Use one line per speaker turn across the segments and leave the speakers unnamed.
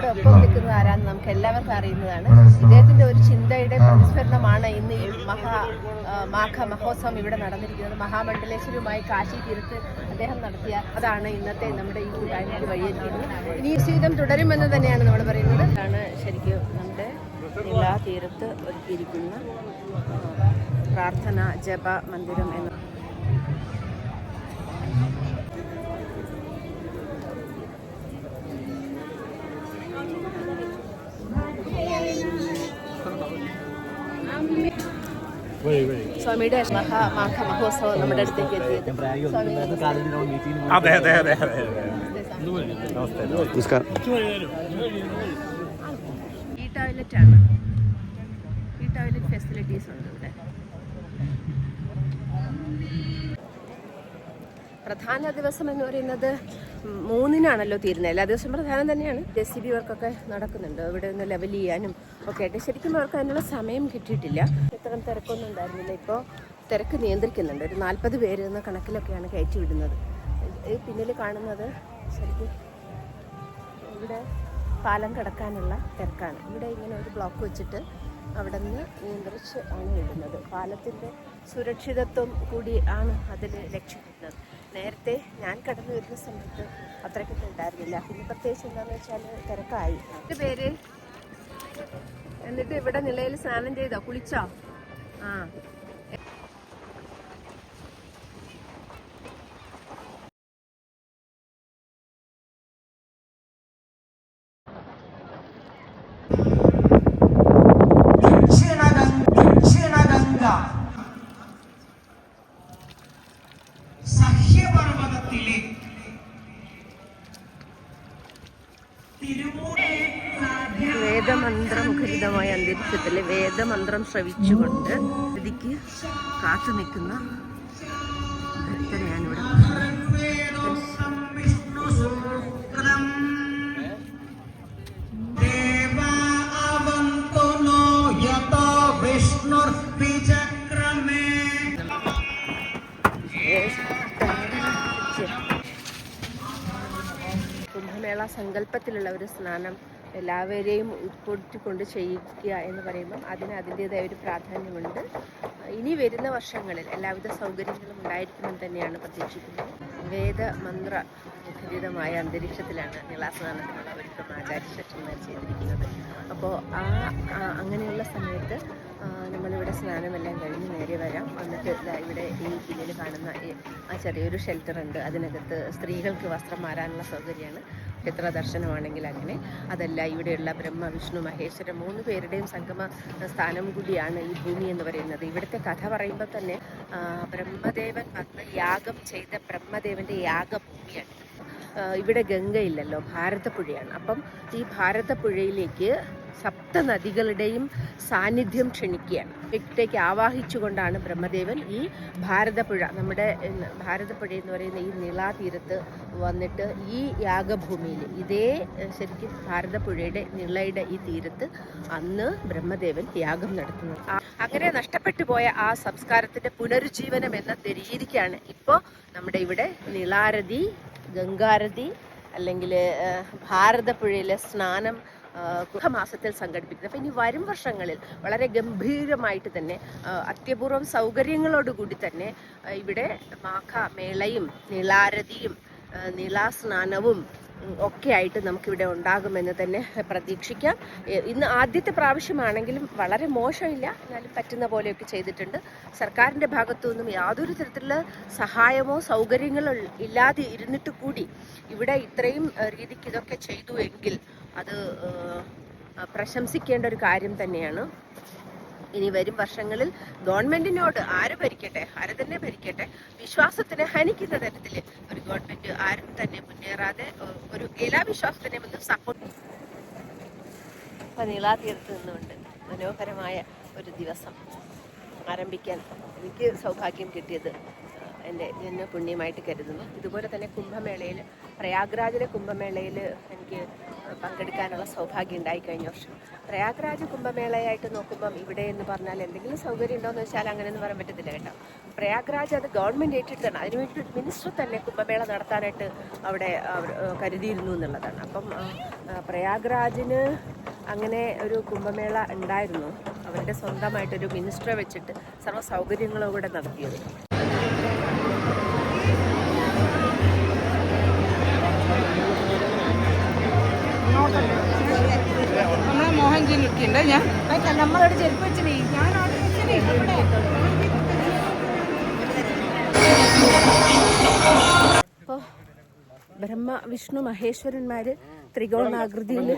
നമ്മുടെ ഒപ്പം നിൽക്കുന്നത് ആരാന്ന് നമുക്ക് എല്ലാവർക്കും അറിയുന്നതാണ്. ഇദ്ദേഹത്തിന്റെ ഒരു ചിന്തയുടെ പ്രതിസ്ഫരണമാണ് ഇന്ന് ഈ മഹാ മാഘ മഹോത്സവം ഇവിടെ നടന്നിരിക്കുന്നത്. മഹാമണ്ഡലേശ്വരവുമായി കാശി തീരത്ത് അദ്ദേഹം നടത്തിയ അതാണ് ഇന്നത്തെ നമ്മുടെ ഈ കൂട്ടായ്മയ്ക്ക് വഴിയൊരുക്കുന്നത് ഇനി ജീവിതം തുടരുമെന്ന് തന്നെയാണ് നമ്മൾ പറയുന്നത്. അതാണ് ശരിക്കും നമ്മുടെ എല്ലാ തീരത്ത് ഒരുക്കിയിരിക്കുന്ന പ്രാർത്ഥന ജപ മന്ദിരം എന്ന് സ്വാമിയുടെ മഹാ മാഘ മഹോത്സവം നമ്മുടെ അടുത്തേക്ക് എത്തിയത്.
അതെ അതെ അതെ അതെ
നമസ്കാരം.
ഈ ടോയ്ലറ്റ് ആണ്. ഈ ടോയ്ലറ്റ് ഫെസിലിറ്റീസ് ഉണ്ട് ഇവിടെ. പ്രധാന ദിവസം എന്ന് പറയുന്നത് മൂന്നിനാണല്ലോ തീരുന്നത്. എല്ലാ ദിവസവും പ്രധാനം തന്നെയാണ്. ജെ ബി വർക്കൊക്കെ നടക്കുന്നുണ്ട്. ഇവിടെ ഒന്ന് ലെവൽ ചെയ്യാനും ഒക്കെ ആയിട്ട്. ശരിക്കും അവർക്ക് അതിനുള്ള സമയം കിട്ടിയിട്ടില്ല. ഇത്രയും തിരക്കൊന്നും ഉണ്ടായിരുന്നില്ല ഇപ്പോൾ തിരക്ക് നിയന്ത്രിക്കുന്നുണ്ട്. ഒരു നാൽപ്പത് പേര് എന്ന കണക്കിലൊക്കെയാണ് കയറ്റി വിടുന്നത് ഈ പിന്നിൽ കാണുന്നത് ശരിക്കും ഇവിടെ പാലം കടക്കാനുള്ള തിരക്കാണ്. ഇവിടെ ഇങ്ങനെ ഒരു ബ്ലോക്ക് വെച്ചിട്ട് അവിടെ നിന്ന് നിയന്ത്രിച്ച് ആണ് വിടുന്നത് പാലത്തിന്റെ സുരക്ഷിതത്വം കൂടി ആണ് അതിൽ ലക്ഷ്യമിടുന്നത്. നേരത്തെ ഞാൻ കടന്നു വരുന്ന സമയത്ത് അത്രയ്ക്കൊക്കെ ഉണ്ടായിരുന്നില്ല. പിന്നെ പ്രത്യേകിച്ച് എന്താണെന്ന് വെച്ചാൽ തിരക്കായി. എന്റെ പേര്? എന്നിട്ട് ഇവിടെ നിലയിൽ സ്നാനം ചെയ്തോ? കുളിച്ചോ? ആ. വേദമന്ത്രമുഖരിതമായ അന്തരീക്ഷത്തിൽ വേദമന്ത്രം ശ്രവിച്ചുകൊണ്ട് ഇതിക്ക് കാത്തു നിൽക്കുന്ന ഇവിടെ
വിഷ്ണുർവിചക്രമേ
കുംഭമേള സങ്കല്പത്തിലുള്ള ഒരു സ്നാനം എല്ലാവരെയും ഉൾപ്പെടുത്തിക്കൊണ്ട് ചെയ്യിക്കുക എന്ന് പറയുമ്പം അതിന് അതിന്റെതായ ഒരു പ്രാധാന്യമുണ്ട്. ഇനി വരുന്ന വർഷങ്ങളിൽ എല്ലാവിധ സൗകര്യങ്ങളും ഉണ്ടായിരിക്കുമെന്ന് തന്നെയാണ് പ്രതീക്ഷിക്കുന്നത്. വേദമന്ത്ര മുഖരിതമായ അന്തരീക്ഷത്തിലാണ് നിളാസ്നാനത്തിനുള്ള ഒരുക്കം ആചാര്യശക്തിമാർ ചെയ്തിരിക്കുന്നത്. അപ്പോൾ ആ അങ്ങനെയുള്ള സമയത്ത് നമ്മളിവിടെ സ്നാനമെല്ലാം കഴിഞ്ഞ് വരാം ഇവിടെ ഈ പിന്നിൽ കാണുന്ന ആ ചെറിയൊരു ഷെൽട്ടർ ഉണ്ട്. അതിനകത്ത് സ്ത്രീകൾക്ക് വസ്ത്രം മാറാനുള്ള സൗകര്യമാണ്. ക്ഷേത്ര ദർശനമാണെങ്കിൽ അങ്ങനെ. അതല്ല ഇവിടെയുള്ള ബ്രഹ്മ വിഷ്ണു മഹേശ്വര മൂന്ന് പേരുടെയും സംഗമ സ്ഥാനം കൂടിയാണ് ഈ ഭൂമി എന്ന് പറയുന്നത്. ഇവിടുത്തെ കഥ പറയുമ്പോൾ തന്നെ ബ്രഹ്മദേവൻ വന്ന് യാഗം ചെയ്ത ബ്രഹ്മദേവന്റെ യാഗഭൂമിയാണ്. ഇവിടെ ഗംഗയില്ലല്ലോ ഭാരതപ്പുഴയാണ്. അപ്പം ഈ ഭാരതപ്പുഴയിലേക്ക് സപ്ത നദികളുടെയും സാന്നിധ്യം ക്ഷണിക്കുകയാണ്. ഇവിടേക്ക് ആവാഹിച്ചുകൊണ്ടാണ് ബ്രഹ്മദേവൻ ഈ ഭാരതപ്പുഴ നമ്മുടെ ഭാരതപ്പുഴ എന്ന് പറയുന്ന ഈ നിളാതീരത്ത് വന്നിട്ട് ഈ യാഗഭൂമിയിൽ ഇതേ ശരിക്കും ഭാരതപ്പുഴയുടെ നിളയുടെ ഈ തീരത്ത് അന്ന് ബ്രഹ്മദേവൻ യാഗം നടത്തുന്നത്. അങ്ങനെ നഷ്ടപ്പെട്ടു പോയ ആ സംസ്കാരത്തിന്റെ പുനരുജ്ജീവനം എന്ന തെരീതിക്കാണ് ഇപ്പോൾ നമ്മുടെ ഇവിടെ നിളാരതി ഗംഗാരതി അല്ലെങ്കിൽ ഭാരതപ്പുഴയിലെ സ്നാനം കുംഭമാസത്തിൽ സംഘടിപ്പിക്കുന്നത്. അപ്പം ഇനി വരും വർഷങ്ങളിൽ വളരെ ഗംഭീരമായിട്ട് തന്നെ അത്യപൂർവം സൗകര്യങ്ങളോടുകൂടി തന്നെ ഇവിടെ മാഘ മേളയും നിളാരതിയും നിളാസ്നാനവും ഒക്കെ ആയിട്ട് നമുക്കിവിടെ ഉണ്ടാകുമെന്ന് തന്നെ പ്രതീക്ഷിക്കാം. ഇന്ന് ആദ്യത്തെ പ്രാവശ്യമാണെങ്കിലും വളരെ മോശമില്ല. എന്നാലും പറ്റുന്ന പോലെയൊക്കെ ചെയ്തിട്ടുണ്ട്. സർക്കാരിന്റെ ഭാഗത്തു നിന്നും യാതൊരു തരത്തിലുള്ള സഹായമോ സൗകര്യങ്ങളോ ഇല്ലാതെ ഇരുന്നിട്ട് കൂടി ഇവിടെ ഇത്രയും രീതിക്ക് ഇതൊക്കെ ചെയ്തു എങ്കിൽ അത് പ്രശംസിക്കേണ്ട ഒരു കാര്യം തന്നെയാണ്. ഇനി വരും വർഷങ്ങളിൽ ഗവൺമെന്റിനോട് ആര് ഭരിക്കട്ടെ? ആര് തന്നെ ഭരിക്കട്ടെ? വിശ്വാസത്തിന് ഹനിക്കുന്ന തരത്തിൽ ഒരു ഗവൺമെന്റ് ആരും തന്നെ മുന്നേറാതെ ഒരു എല്ലാ വിശ്വാസത്തിനെ ഒന്ന് സപ്പോർട്ട് നീളാ തീർത്ത് നിന്നുകൊണ്ട് മനോഹരമായ ഒരു ദിവസം ആരംഭിക്കാൻ എനിക്ക് സൗഭാഗ്യം കിട്ടിയത് എന്റെ ജന്മ പുണ്യമായിട്ട് കരുതുന്നു. ഇതുപോലെ തന്നെ കുംഭമേളയിൽ പ്രയാഗ്രാജിലെ കുംഭമേളയിൽ എനിക്ക് പങ്കെടുക്കാനുള്ള സൗഭാഗ്യം ഉണ്ടായി കഴിഞ്ഞ വർഷം. പ്രയാഗ്രാജ് കുംഭമേളയായിട്ട് നോക്കുമ്പം ഇവിടെ എന്ന് പറഞ്ഞാൽ എന്തെങ്കിലും സൗകര്യം ഉണ്ടോ എന്ന് വെച്ചാൽ അങ്ങനെയൊന്നും പറയാൻ പറ്റത്തില്ല കേട്ടോ. പ്രയാഗ്രാജ് അത് ഗവൺമെന്റ് ഏറ്റെടുത്താണ് അതിനുവേണ്ടി മിനിസ്റ്റർ തന്നെ കുംഭമേള നടത്താനായിട്ട് അവിടെ കരുതിയിരുന്നു എന്നുള്ളതാണ്. അപ്പം പ്രയാഗ്രാജിന് അങ്ങനെ ഒരു കുംഭമേള ഉണ്ടായിരുന്നു. അവരുടെ സ്വന്തമായിട്ടൊരു മിനിസ്റ്ററെ വെച്ചിട്ട് സർവ സൗകര്യങ്ങളും കൂടെ നടത്തിയത്.
നമ്മളെ മോഹൻജി നിൽക്കുന്നുണ്ട് ഞാൻ
നമ്മളോട് ചെരുപ്പ്
ഞാൻ.
ബ്രഹ്മ വിഷ്ണു മഹേശ്വരന്മാര് ത്രികോണാകൃതിയിൽ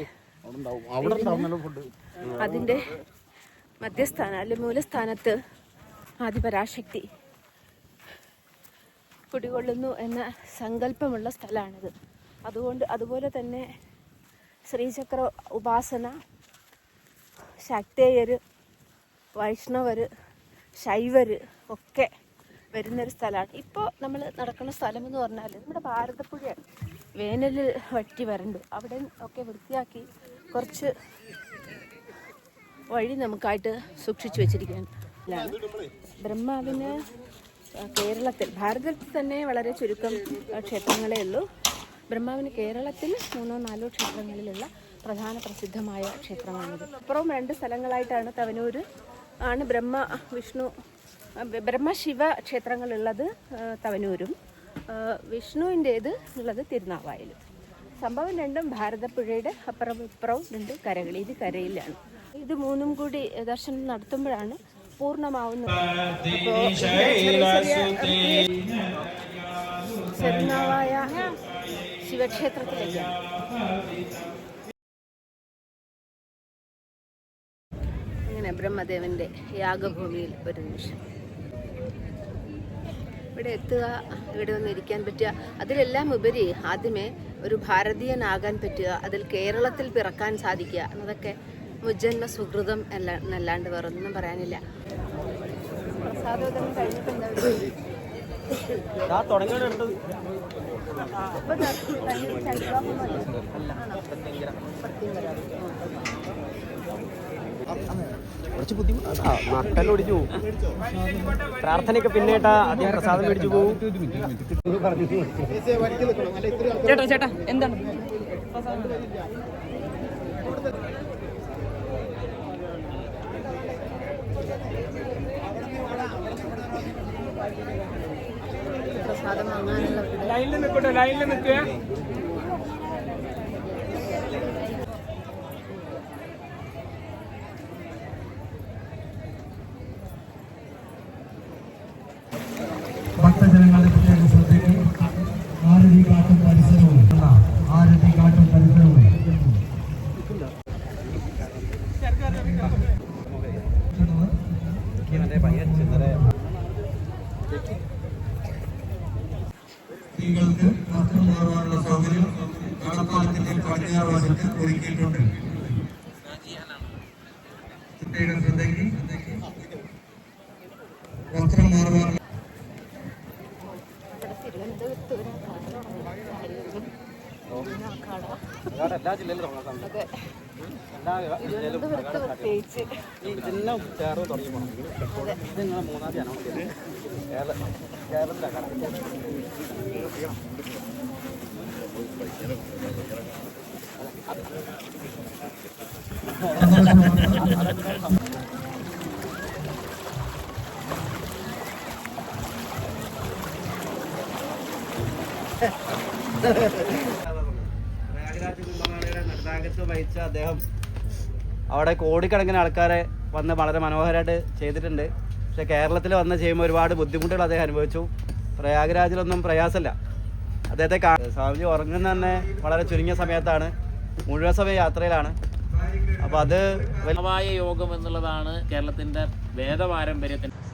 അതിന്റെ മധ്യസ്ഥാന അല്ലെ മൂലസ്ഥാനത്ത് ആദിപരാശക്തി കുടികൊള്ളുന്നു എന്ന സങ്കല്പമുള്ള സ്ഥലമാണിത് അതുകൊണ്ട് അതുപോലെ തന്നെ ശ്രീചക്ര ഉപാസന ശക്തേയർ വൈഷ്ണവർ ശൈവർ ഒക്കെ വരുന്നൊരു സ്ഥലമാണ്. ഇപ്പോൾ നമ്മൾ നടക്കുന്ന സ്ഥലം എന്ന് പറഞ്ഞാൽ നമ്മുടെ ഭാരതപ്പുഴയാണ് വേനൽ വറ്റി വരണ്ട്. അവിടെ ഒക്കെ വൃത്തിയാക്കി കുറച്ച് വഴി നമുക്കായിട്ട് സൂക്ഷിച്ചു വെച്ചിരിക്കുകയാണ്. ബ്രഹ്മാവിന് കേരളത്തിൽ ഭാരതത്തിൽ തന്നെ വളരെ ചുരുക്കം ക്ഷേത്രങ്ങളേ ഉള്ളൂ. ബ്രഹ്മാവിന് കേരളത്തിൽ മൂന്നോ നാലോ ക്ഷേത്രങ്ങളിലുള്ള പ്രധാന പ്രസിദ്ധമായ ക്ഷേത്രമാണിത്. അപ്പുറവും രണ്ട് സ്ഥലങ്ങളായിട്ടാണ് തവനൂർ ആണ് ബ്രഹ്മ വിഷ്ണു ബ്രഹ്മശിവ ക്ഷേത്രങ്ങളുള്ളത് തവനൂരും. വിഷ്ണുവിന്റേത് ഉള്ളത് തിരുനാവായിലും. സംഭവം രണ്ടും ഭാരതപ്പുഴയുടെ അപ്പുറം ഇപ്പുറവും രണ്ട് കരകൾ ഇത് കരയിലാണ്. ഇത് മൂന്നും കൂടി ദർശനം നടത്തുമ്പോഴാണ് പൂർണമാവുന്നത്. അപ്പോ ശിവക്ഷേത്രത്തിലേക്കാണ് അങ്ങനെ ബ്രഹ്മദേവന്റെ യാഗഭൂമിയിൽ ഒരു നിമിഷം. ഇവിടെ എത്തുക ഇവിടെ ഒന്ന് ഇരിക്കാൻ പറ്റുക. അതിലെല്ലാം ഉപരി ആദ്യമേ ഒരു ഭാരതീയനാകാൻ പറ്റുക അതിൽ കേരളത്തിൽ പിറക്കാൻ സാധിക്കുക. എന്നതൊക്കെ മുജ്ജന്മ സുഹൃതം അല്ല എന്നല്ലാണ്ട് വേറൊന്നും പറയാനില്ല. പ്രസാദോദനം കഴിഞ്ഞിട്ട്
കുറച്ച് ബുദ്ധിമുട്ടാ. നട്ടലൊടിച്ചു പ്രാർത്ഥനയൊക്കെ പിന്നേട്ടാ അദ്ദേഹം പ്രസാദം മേടിച്ചു പോകും
ചേട്ടാ ചേട്ടാ എന്താണ്?
പ്രസാദം വാങ്ങാനുള്ള
ലൈനിൽ നിൽക്കട്ടെ ലൈനിൽ നിൽക്കുക
ഭക്തജനങ്ങളുടെ പ്രത്യേക ശ്രദ്ധയ്ക്ക് ആരതി കാട്ടും പരിസരവും അല്ല, ആരതി കാട്ടും പരിസരവും സ്ത്രീകൾക്ക് വസ്ത്രം മാറുവാനുള്ള സൗകര്യം കാണപ്പാലത്തിന്റെ പടിഞ്ഞാറ് വശത്ത് ഒരുക്കിയിട്ടുണ്ട് ശ്രദ്ധയ്ക്ക് വസ്ത്രം
ഒരു
എല്ലാ ജില്ലയിലും ഇതെല്ലാം ചേർന്ന് തുടങ്ങി പോകണം ഇത് നിങ്ങൾ മൂന്നാം തീയതി അനൗൺസ് ചെയ്തത് കേരള കേരളത്തിലാണ് അദ്ദേഹം അവിടെ കോടിക്കണക്കിന് ആൾക്കാരെ വന്ന് വളരെ മനോഹരമായിട്ട് ചെയ്തിട്ടുണ്ട്. പക്ഷെ കേരളത്തിൽ വന്ന് ചെയ്യുമ്പോൾ ഒരുപാട് ബുദ്ധിമുട്ടുകൾ അദ്ദേഹം അനുഭവിച്ചു. പ്രയാഗ്രാജിലൊന്നും പ്രയാസമില്ല. അദ്ദേഹത്തെ സ്വാമിജി ഉറങ്ങുന്ന തന്നെ വളരെ ചുരുങ്ങിയ സമയത്താണ്. മുഴുവൻ സമയം യാത്രയിലാണ് അപ്പോൾ അത് വലിയ
യോഗം എന്നുള്ളതാണ് കേരളത്തിന്റെ വേദപാരമ്പര്യത്തിന്